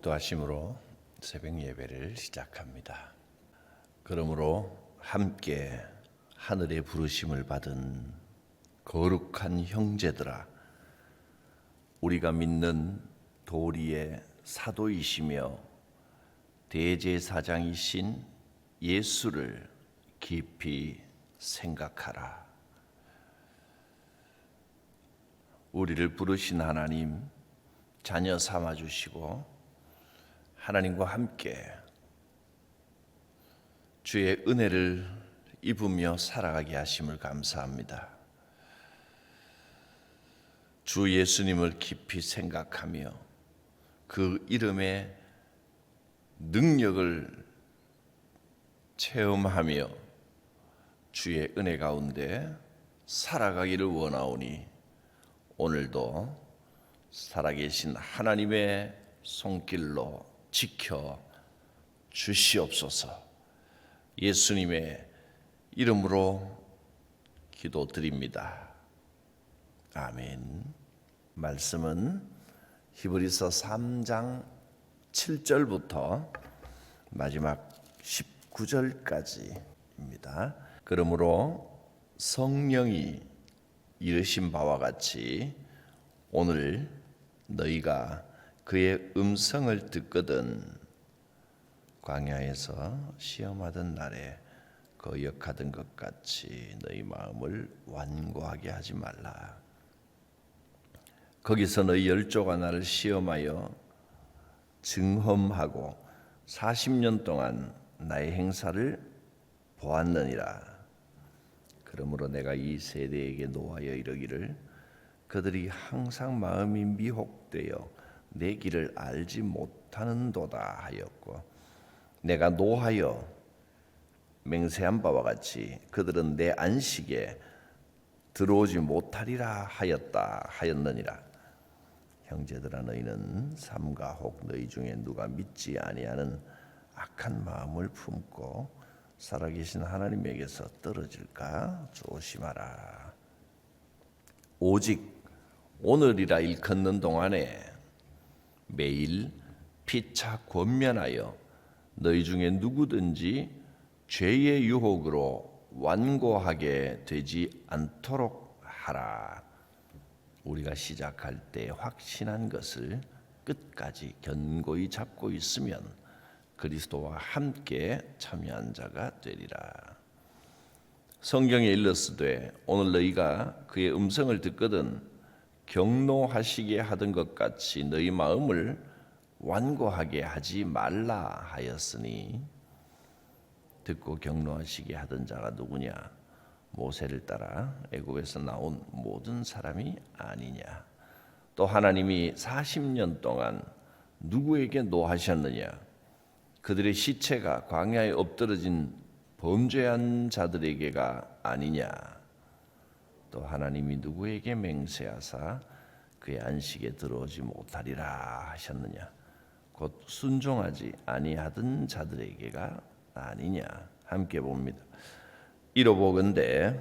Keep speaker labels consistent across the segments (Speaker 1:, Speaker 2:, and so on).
Speaker 1: 독도하심으로 새벽 예배를 시작합니다. 그러므로 함께 하늘의 부르심을 받은 거룩한 형제들아 우리가 믿는 도리의 사도이시며 대제사장이신 예수를 깊이 생각하라. 우리를 부르신 하나님 자녀 삼아 주시고 하나님과 함께 주의 은혜를 입으며 살아가게 하심을 감사합니다. 주 예수님을 깊이 생각하며 그 이름의 능력을 체험하며 주의 은혜 가운데 살아가기를 원하오니 오늘도 살아계신 하나님의 손길로 지켜 주시옵소서. 예수님의 이름으로 기도드립니다. 아멘. 말씀은 히브리서 3장 7절부터 마지막 19절까지입니다. 그러므로 성령이 이르신 바와 같이 오늘 너희가 그의 음성을 듣거든 광야에서 시험하던 날에 거역하던 것 같이 너희 마음을 완고하게 하지 말라. 거기서 너희 열조가 나를 시험하여 증험하고 40년 동안 나의 행사를 보았느니라. 그러므로 내가 이 세대에게 노하여 이르기를 그들이 항상 마음이 미혹되어 내 길을 알지 못하는도다 하였고 내가 노하여 맹세한 바와 같이 그들은 내 안식에 들어오지 못하리라 하였다 하였느니라. 형제들아 너희는 삼가 혹 너희 중에 누가 믿지 아니하는 악한 마음을 품고 살아계신 하나님에게서 떨어질까 조심하라. 오직 오늘이라 일컫는 동안에 매일 피차 권면하여 너희 중에 누구든지 죄의 유혹으로 완고하게 되지 않도록 하라. 우리가 시작할 때 확신한 것을 끝까지 견고히 잡고 있으면 그리스도와 함께 참여한 자가 되리라. 성경에 일렀으되 오늘 너희가 그의 음성을 듣거든 경노하시게 하던 것 같이 너희 마음을 완고하게 하지 말라 하였으니 듣고 경노하시게 하던 자가 누구냐? 모세를 따라 애굽에서 나온 모든 사람이 아니냐? 또 하나님이 40년 동안 누구에게 노하셨느냐? 그들의 시체가 광야에 엎드러진 범죄한 자들에게가 아니냐 또 하나님이 누구에게 맹세하사 그의 안식에 들어오지 못하리라 하셨느냐 곧 순종하지 아니하던 자들에게가 아니냐 함께 봅니다. 이로 보건대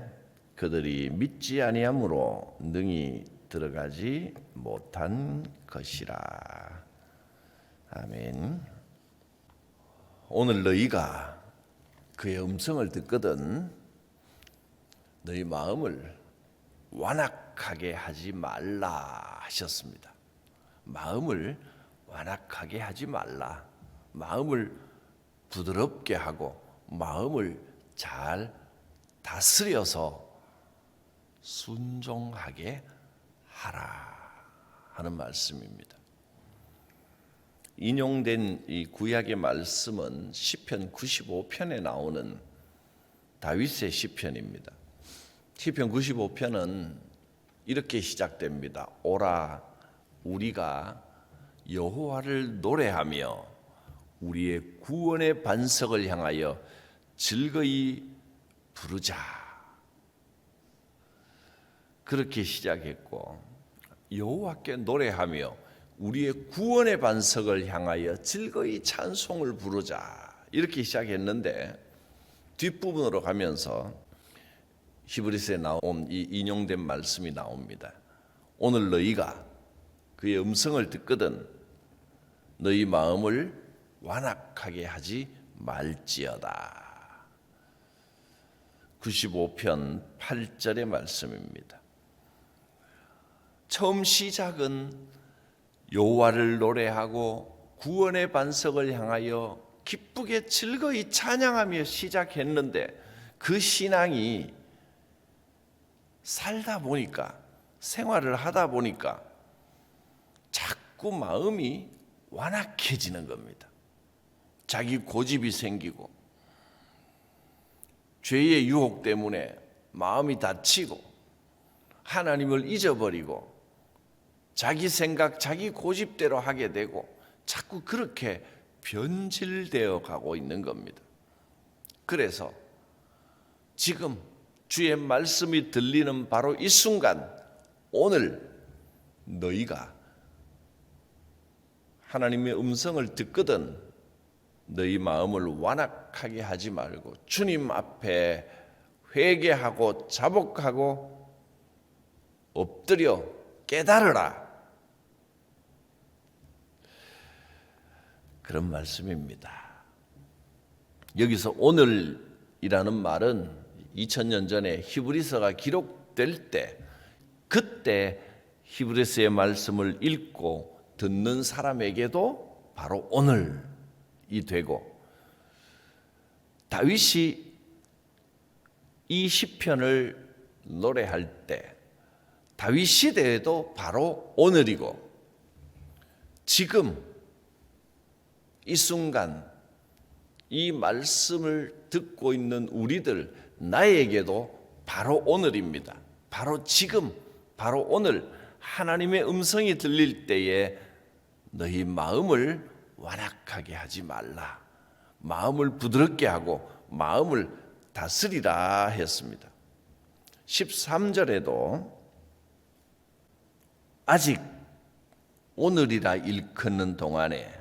Speaker 1: 그들이 믿지 아니함으로 능히 들어가지 못한 것이라. 아멘. 오늘 너희가 그의 음성을 듣거든 너희 마음을 완악하게 하지 말라 하셨습니다. 마음을 완악하게 하지 말라. 마음을 부드럽게 하고 마음을 잘 다스려서 순종하게 하라 하는 말씀입니다. 인용된 이 구약의 말씀은 시편 95편에 나오는 다윗의 시편입니다. 시편 95편은 이렇게 시작됩니다. 오라 우리가 여호와를 노래하며 우리의 구원의 반석을 향하여 즐거이 부르자. 그렇게 시작했고 여호와께 노래하며 우리의 구원의 반석을 향하여 즐거이 찬송을 부르자. 이렇게 시작했는데 뒷부분으로 가면서 히브리스에 나온 이 인용된 말씀이 나옵니다. 오늘 너희가 그의 음성을 듣거든 너희 마음을 완악하게 하지 말지어다. 95편 8절의 말씀입니다. 처음 시작은 여호와를 노래하고 구원의 반석을 향하여 기쁘게 즐거이 찬양하며 시작했는데 그 신앙이 살다 보니까 생활을 하다 보니까 자꾸 마음이 완악해지는 겁니다. 자기 고집이 생기고 죄의 유혹 때문에 마음이 다치고 하나님을 잊어버리고 자기 생각, 자기 고집대로 하게 되고 자꾸 그렇게 변질되어 가고 있는 겁니다. 그래서 지금 주의 말씀이 들리는 바로 이 순간 오늘 너희가 하나님의 음성을 듣거든 너희 마음을 완악하게 하지 말고 주님 앞에 회개하고 자복하고 엎드려 깨달으라. 그런 말씀입니다. 여기서 오늘이라는 말은 2000년 전에 히브리서가 기록될 때 그때 히브리서의 말씀을 읽고 듣는 사람에게도 바로 오늘이 되고 다윗이 이 시편을 노래할 때 다윗 시대에도 바로 오늘이고 지금 이 순간 이 말씀을 듣고 있는 우리들 나에게도 바로 오늘입니다. 바로 지금 바로 오늘 하나님의 음성이 들릴 때에 너희 마음을 완악하게 하지 말라. 마음을 부드럽게 하고 마음을 다스리라 했습니다. 13절에도 아직 오늘이라 일컫는 동안에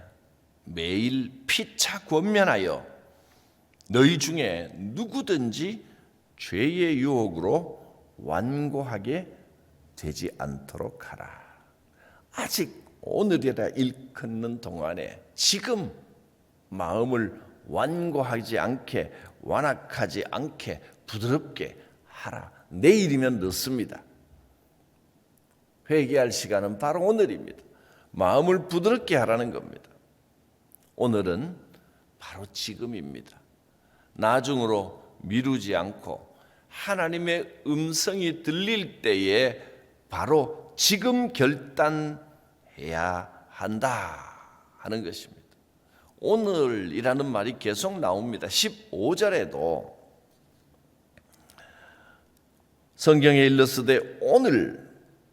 Speaker 1: 매일 피차 권면하여 너희 중에 누구든지 죄의 유혹으로 완고하게 되지 않도록 하라. 아직 오늘이라 일컫는 동안에 지금 마음을 완고하지 않게 완악하지 않게 부드럽게 하라. 내일이면 늦습니다. 회개할 시간은 바로 오늘입니다. 마음을 부드럽게 하라는 겁니다. 오늘은 바로 지금입니다. 나중으로 미루지 않고 하나님의 음성이 들릴 때에 바로 지금 결단해야 한다 하는 것입니다. 오늘이라는 말이 계속 나옵니다. 15절에도 성경에 일렀으되 오늘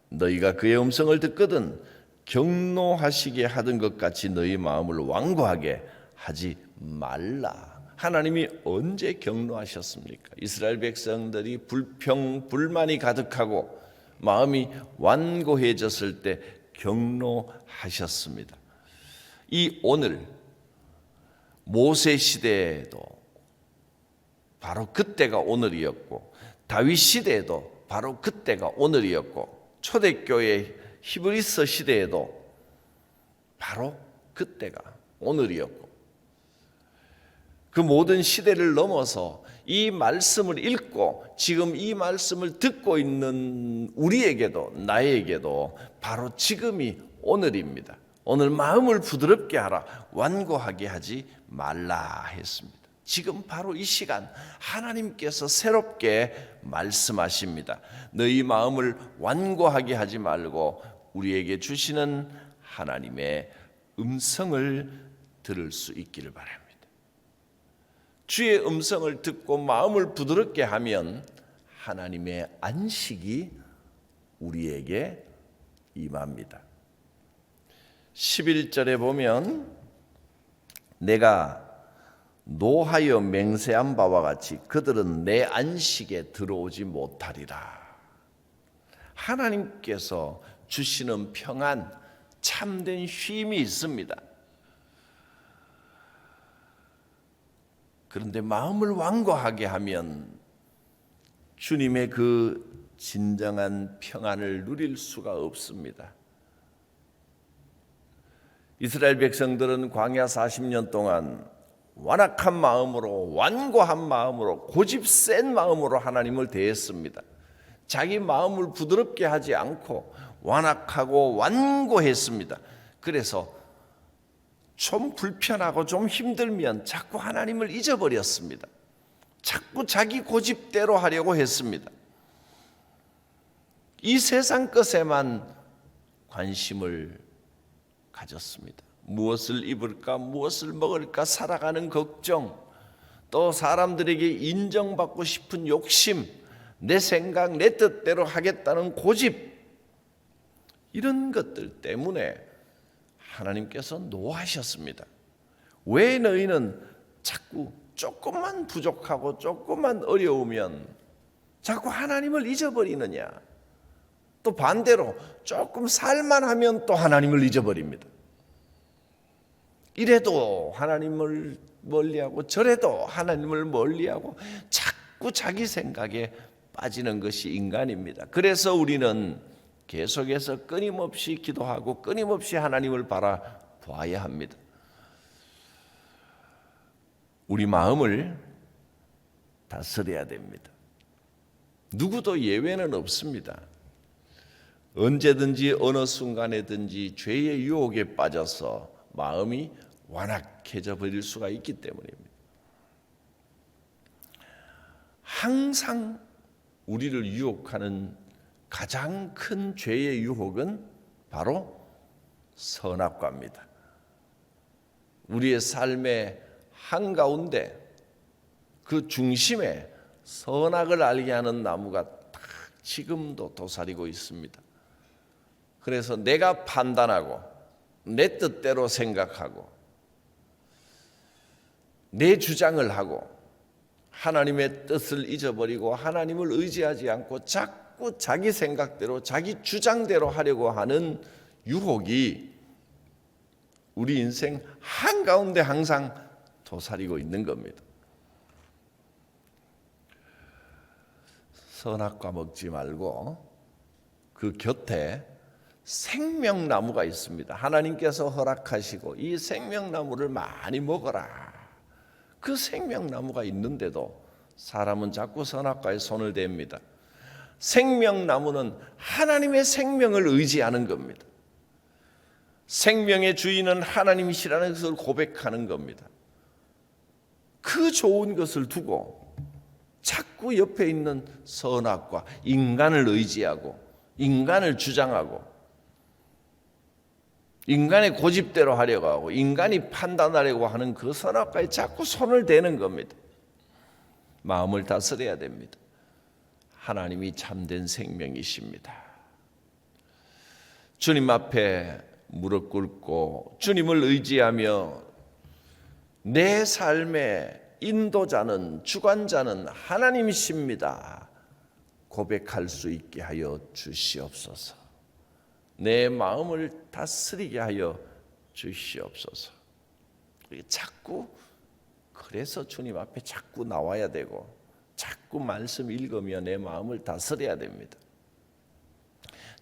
Speaker 1: 너희가 그의 음성을 듣거든 경노하시게 하던 것 같이 너희 마음을 완고하게 하지 말라. 하나님이 언제 경노하셨습니까? 이스라엘 백성들이 불평 불만이 가득하고 마음이 완고해졌을 때 경노하셨습니다. 이 오늘 모세 시대에도 바로 그때가 오늘이었고 다윗 시대에도 바로 그때가 오늘이었고 초대교회 히브리서 시대에도 바로 그때가 오늘이었고 그 모든 시대를 넘어서 이 말씀을 읽고 지금 이 말씀을 듣고 있는 우리에게도 나에게도 바로 지금이 오늘입니다. 오늘 마음을 부드럽게 하라 완고하게 하지 말라 했습니다. 지금 바로 이 시간 하나님께서 새롭게 말씀하십니다. 너희 마음을 완고하게 하지 말고 우리에게 주시는 하나님의 음성을 들을 수 있기를 바랍니다. 주의 음성을 듣고 마음을 부드럽게 하면 하나님의 안식이 우리에게 임합니다. 11절에 보면 내가 노하여 맹세한 바와 같이 그들은 내 안식에 들어오지 못하리라. 하나님께서 주시는 평안, 참된 쉼이 있습니다. 그런데 마음을 완고하게 하면 주님의 그 진정한 평안을 누릴 수가 없습니다. 이스라엘 백성들은 광야 40년 동안 완악한 마음으로 완고한 마음으로 고집 센 마음으로 하나님을 대했습니다. 자기 마음을 부드럽게 하지 않고 완악하고 완고했습니다. 그래서 좀 불편하고 좀 힘들면 자꾸 하나님을 잊어버렸습니다. 자꾸 자기 고집대로 하려고 했습니다. 이 세상 것에만 관심을 가졌습니다. 무엇을 입을까, 무엇을 먹을까 살아가는 걱정, 또 사람들에게 인정받고 싶은 욕심, 내 생각, 내 뜻대로 하겠다는 고집, 이런 것들 때문에 하나님께서 노하셨습니다. 왜 너희는 자꾸 조금만 부족하고 조금만 어려우면 자꾸 하나님을 잊어버리느냐? 또 반대로 조금 살만하면 또 하나님을 잊어버립니다. 이래도 하나님을 멀리하고 저래도 하나님을 멀리하고 자꾸 자기 생각에 빠지는 것이 인간입니다. 그래서 우리는 계속해서 끊임없이 기도하고 끊임없이 하나님을 바라봐야 합니다. 우리 마음을 다스려야 됩니다. 누구도 예외는 없습니다. 언제든지 어느 순간에든지 죄의 유혹에 빠져서 마음이 완악해져 버릴 수가 있기 때문입니다. 항상 우리를 유혹하는 가장 큰 죄의 유혹은 바로 선악과입니다. 우리의 삶의 한가운데 그 중심에 선악을 알게 하는 나무가 딱 지금도 도사리고 있습니다. 그래서 내가 판단하고 내 뜻대로 생각하고 내 주장을 하고 하나님의 뜻을 잊어버리고 하나님을 의지하지 않고 자꾸 자기 생각대로 자기 주장대로 하려고 하는 유혹이 우리 인생 한가운데 항상 도사리고 있는 겁니다. 선악과 먹지 말고 그 곁에 생명나무가 있습니다. 하나님께서 허락하시고 이 생명나무를 많이 먹어라. 그 생명나무가 있는데도 사람은 자꾸 선악과에 손을 댑니다. 생명나무는 하나님의 생명을 의지하는 겁니다. 생명의 주인은 하나님이시라는 것을 고백하는 겁니다. 그 좋은 것을 두고 자꾸 옆에 있는 선악과 인간을 의지하고 인간을 주장하고 인간의 고집대로 하려고 하고 인간이 판단하려고 하는 그 선악과에 자꾸 손을 대는 겁니다. 마음을 다스려야 됩니다. 하나님이 참된 생명이십니다. 주님 앞에 무릎 꿇고 주님을 의지하며 내 삶의 인도자는 주관자는 하나님이십니다. 고백할 수 있게 하여 주시옵소서. 내 마음을 다스리게 하여 주시옵소서. 자꾸 그래서 주님 앞에 자꾸 나와야 되고 자꾸 말씀 읽으며 내 마음을 다스려야 됩니다.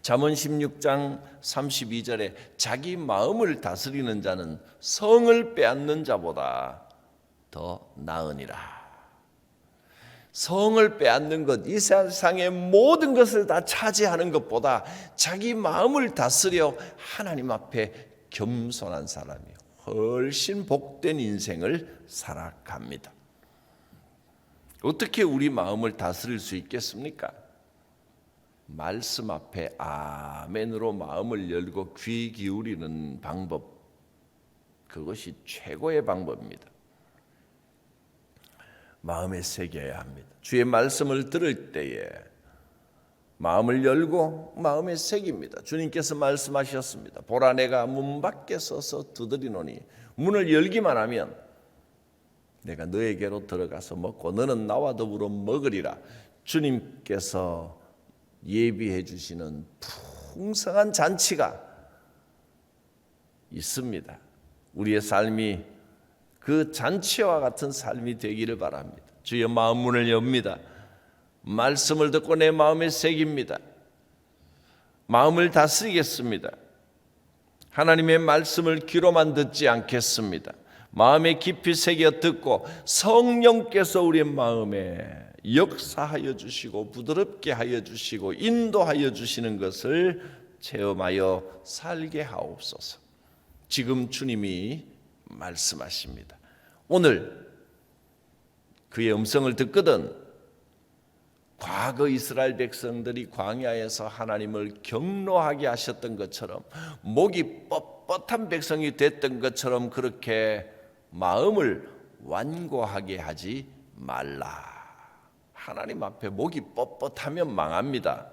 Speaker 1: 잠언 16장 32절에 자기 마음을 다스리는 자는 성을 빼앗는 자보다 더 나으니라. 성을 빼앗는 것, 이 세상의 모든 것을 다 차지하는 것보다 자기 마음을 다스려 하나님 앞에 겸손한 사람이 훨씬 복된 인생을 살아갑니다. 어떻게 우리 마음을 다스릴 수 있겠습니까? 말씀 앞에 아멘으로 마음을 열고 귀 기울이는 방법, 그것이 최고의 방법입니다. 마음에 새겨야 합니다. 주의 말씀을 들을 때에 마음을 열고 마음에 새깁니다. 주님께서 말씀하셨습니다. 보라 내가 문 밖에 서서 두드리노니 문을 열기만 하면 내가 너에게로 들어가서 먹고 너는 나와 더불어 먹으리라. 주님께서 예비해 주시는 풍성한 잔치가 있습니다. 우리의 삶이 그 잔치와 같은 삶이 되기를 바랍니다. 주의 마음 문을 엽니다. 말씀을 듣고 내 마음에 새깁니다. 마음을 다스리겠습니다. 하나님의 말씀을 귀로만 듣지 않겠습니다. 마음에 깊이 새겨 듣고 성령께서 우리의 마음에 역사하여 주시고 부드럽게 하여 주시고 인도하여 주시는 것을 체험하여 살게 하옵소서. 지금 주님이 말씀하십니다. 오늘 그의 음성을 듣거든 과거 이스라엘 백성들이 광야에서 하나님을 경노하게 하셨던 것처럼 목이 뻣뻣한 백성이 됐던 것처럼 그렇게 마음을 완고하게 하지 말라. 하나님 앞에 목이 뻣뻣하면 망합니다.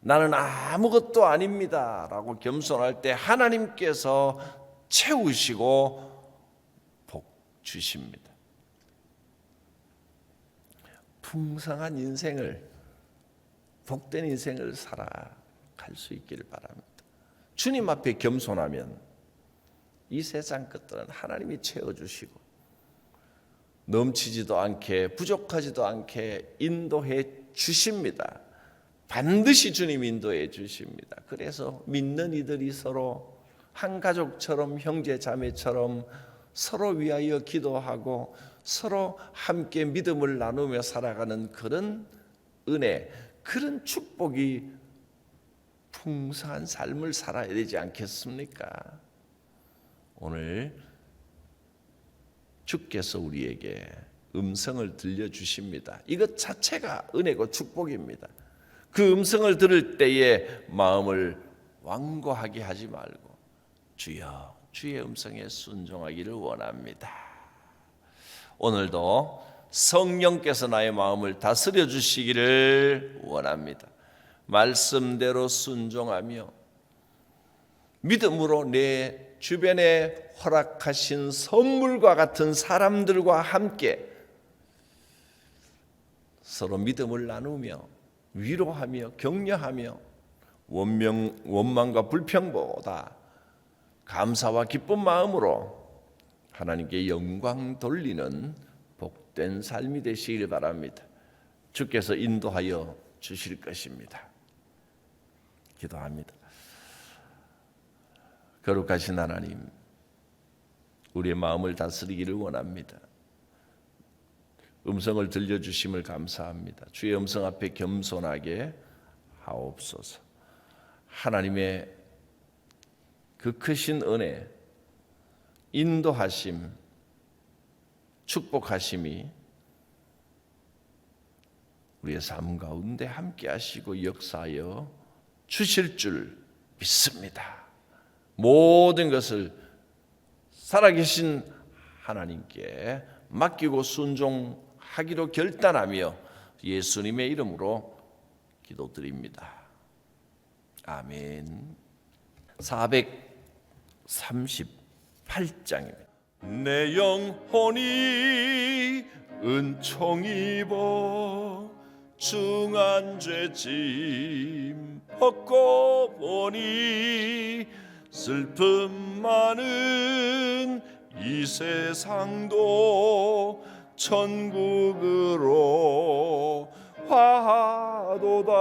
Speaker 1: 나는 아무것도 아닙니다. 라고 겸손할 때 하나님께서 채우시고 복 주십니다. 풍성한 인생을 복된 인생을 살아갈 수 있기를 바랍니다. 주님 앞에 겸손하면 이 세상 것들은 하나님이 채워주시고 넘치지도 않게 부족하지도 않게 인도해 주십니다. 반드시 주님 인도해 주십니다. 그래서 믿는 이들이 서로 한 가족처럼 형제 자매처럼 서로 위하여 기도하고 서로 함께 믿음을 나누며 살아가는 그런 은혜, 그런 축복이 풍성한 삶을 살아야 되지 않겠습니까? 오늘 주께서 우리에게 음성을 들려 주십니다. 이것 자체가 은혜고 축복입니다. 그 음성을 들을 때에 마음을 완고하게 하지 말고 주여 주의 음성에 순종하기를 원합니다. 오늘도 성령께서 나의 마음을 다스려 주시기를 원합니다. 말씀대로 순종하며 믿음으로 내 주변에 허락하신 선물과 같은 사람들과 함께 서로 믿음을 나누며 위로하며 격려하며 원명 원망과 불평보다 감사와 기쁜 마음으로 하나님께 영광 돌리는 복된 삶이 되시길 바랍니다. 주께서 인도하여 주실 것입니다. 기도합니다. 거룩하신 하나님, 우리의 마음을 다스리기를 원합니다. 음성을 들려주심을 감사합니다. 주의 음성 앞에 겸손하게 하옵소서. 하나님의 그 크신 은혜, 인도하심, 축복하심이 우리의 삶 가운데 함께 하시고 역사하여 주실 줄 믿습니다. 모든 것을 살아계신 하나님께 맡기고 순종하기로 결단하며 예수님의 이름으로 기도드립니다. 아멘. 438장입니다. 내 영혼이 은총 입어 중한 죄짐 벗고 보니 슬픔 많은 이 세상도 천국으로 화하도다.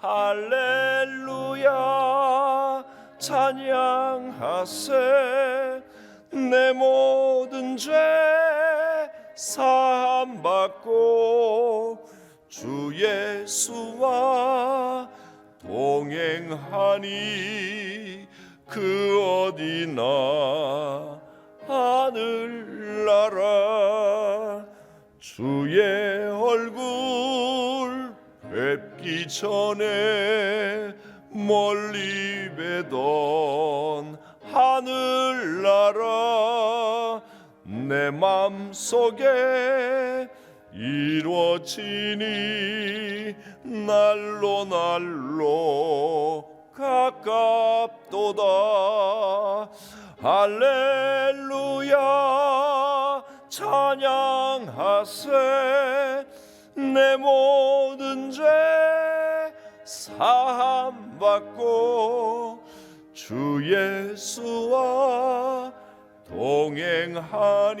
Speaker 1: 할렐루야 찬양하세. 내 모든 죄 사함 받고 주 예수와 동행하니 그 어디나 하늘나라. 주의 얼굴 뵙기 전에 멀리 뵈던 하늘나라. 내 맘속에 이루어지니 날로 날로 가깝도다. 할렐루야. 찬양하세. 내 모든 죄 사함 받고 주 예수와 동행하니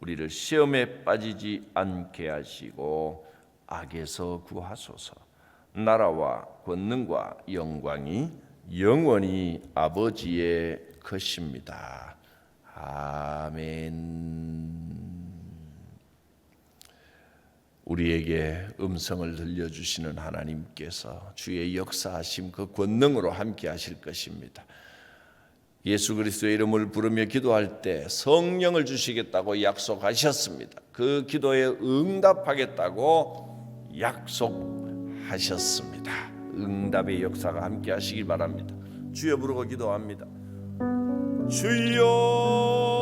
Speaker 1: 우리를 시험에 빠지지 않게 하시고 악에서 구하소서. 나라와 권능과 영광이 영원히 아버지의 것입니다. 아멘. 우리에게 음성을 들려주시는 하나님께서 주의 역사하심 그 권능으로 함께 하실 것입니다. 예수 그리스도의 이름을 부르며 기도할 때 성령을 주시겠다고 약속하셨습니다. 그 기도에 응답하겠다고 약속하셨습니다. 응답의 역사가 함께 하시기 바랍니다. 주여 부르고 기도합니다. 주여